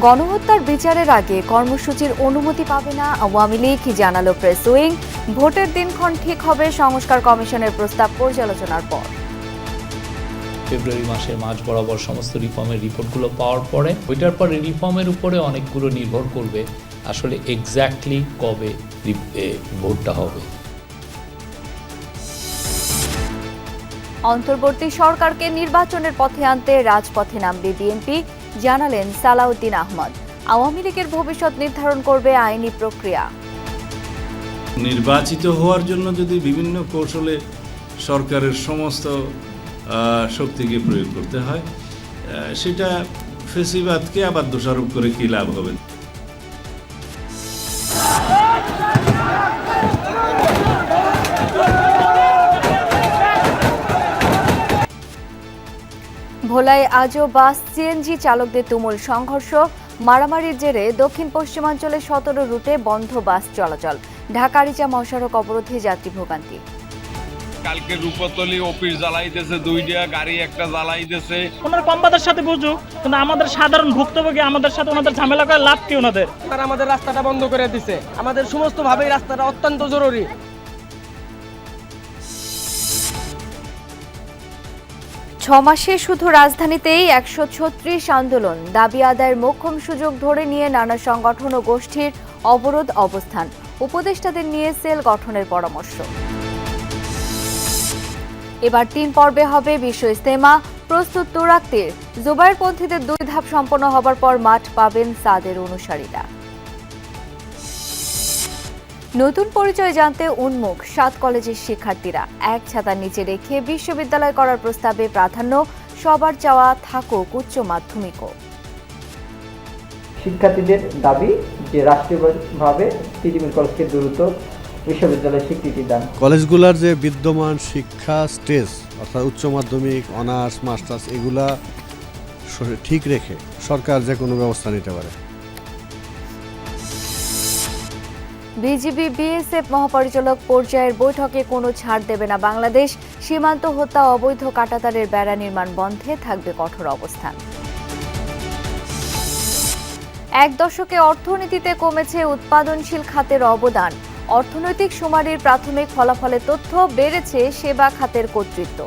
গণহত্যার বিচারের আগে কর্মসূচির অনুমতি পাবে না আওয়ামী লীগ জানালো প্রেস উইং। ভোটের দিনক্ষণ ঠিক হবে সংস্কার কমিশনের প্রস্তাব পর্যালোচনার পর। ফেব্রুয়ারি মাসের মাঝ বরাবর সমস্ত রিফর্মের রিপোর্টগুলো পাওয়ার পরে ওইটার পরে রিফর্মের উপরে অনেকগুলো নির্ভর করবে আসলে এক্স্যাক্টলি কবে ভোটটা হবে। অন্তর্বর্তী সরকারকে নির্বাচনের পথে আনতে রাজপথে নামবে বিএনপি। জানালেন সালাউদ্দিন আহমদ। আওয়ামী লীগের ভবিষ্যৎ নির্ধারণ করবে আইনি প্রক্রিয়া। নির্বাচিত হওয়ার জন্য যদি বিভিন্ন কৌশলে সরকারের সমস্ত শক্তিকে প্রয়োগ করতে হয় সেটা ফেসিবাদকে আবার দোষারোপ করে কী লাভ হবে? ভোলায় আজও বাস সিএনজি চালকদের তুমুল সংঘর্ষ। মারামারির জেরে দক্ষিণ পশ্চিমাঞ্চলে সতেরো রুটে বন্ধ বাস চলাচল। ঢাকা রিচা মহাসড়ক অবরোধে যাত্রী ভোগান্তি। কালকে রূপতলি অফিস জ্বালাইতেছে দুইটা গাড়ি একটা জ্বালাইতেছে। ওনারা কমবাদের সাথে বুঝুক কিন্তু আমাদের সাধারণ ভুক্তভোগী আমাদের সাথে ওনাদের ঝামেলা করে লাভ কি ওনাদের? তারা আমাদের রাস্তাটা বন্ধ করে দিছে। আমাদের সমস্ত ভাবে রাস্তাটা অত্যন্ত জরুরি। ছ মাসে শুধু রাজধানীতেই একশো ছত্রিশ আন্দোলন। দাবি আদায়ের মোক্ষম সুযোগ ধরে নিয়ে নানা সংগঠন ও গোষ্ঠীর অবরোধ অবস্থান। উপদেষ্টাদের নিয়ে সেল গঠনের পরামর্শ। এবার তিন পর্বে হবে বিশ্ব ইস্তেমা প্রস্তুত তুরাক্তের জুবাইরপন্থীদের দুই ধাপ সম্পন্ন হবার পর মাঠ পাবেন সাদের অনুসারীরা। নতুন পরিচয় জানতে উন্মুখ সাত কলেজের শিক্ষার্থীরা। এক ছাতার নিচে রেখে বিশ্ববিদ্যালয় করার প্রস্তাবে প্রাধান্য সবার চাওয়া থাকুক উচ্চ মাধ্যমিকও। শিক্ষার্থীদের দাবি যে রাষ্ট্রীয়ভাবে তিতুমির কলেজকে দ্রুত বিশ্ববিদ্যালয়ের স্বীকৃতি দান। কলেজগুলোর যে বিদ্যমান শিক্ষা স্টেজ অর্থাৎ উচ্চ মাধ্যমিক অনার্স মাস্টার্স এগুলা ঠিক রেখে সরকার যে কোনো ব্যবস্থা নিতে পারে। বিজিবি, বিএসএফ মহাপরিচালক পর্যায়ের বৈঠকে কোনো ছাড় দেবে না বাংলাদেশ। সীমান্ত হত্যা, অবৈধ কাটাতারের বেড়া নির্মাণ বন্ধে থাকবে কঠোর অবস্থান। এক দশকে অর্থনীতিতে কমেছে উৎপাদনশীল খাতের অবদান। অর্থনৈতিক সুমারির প্রাথমিক ফলাফলে তথ্য বেড়েছে সেবা খাতের কর্তৃত্ব।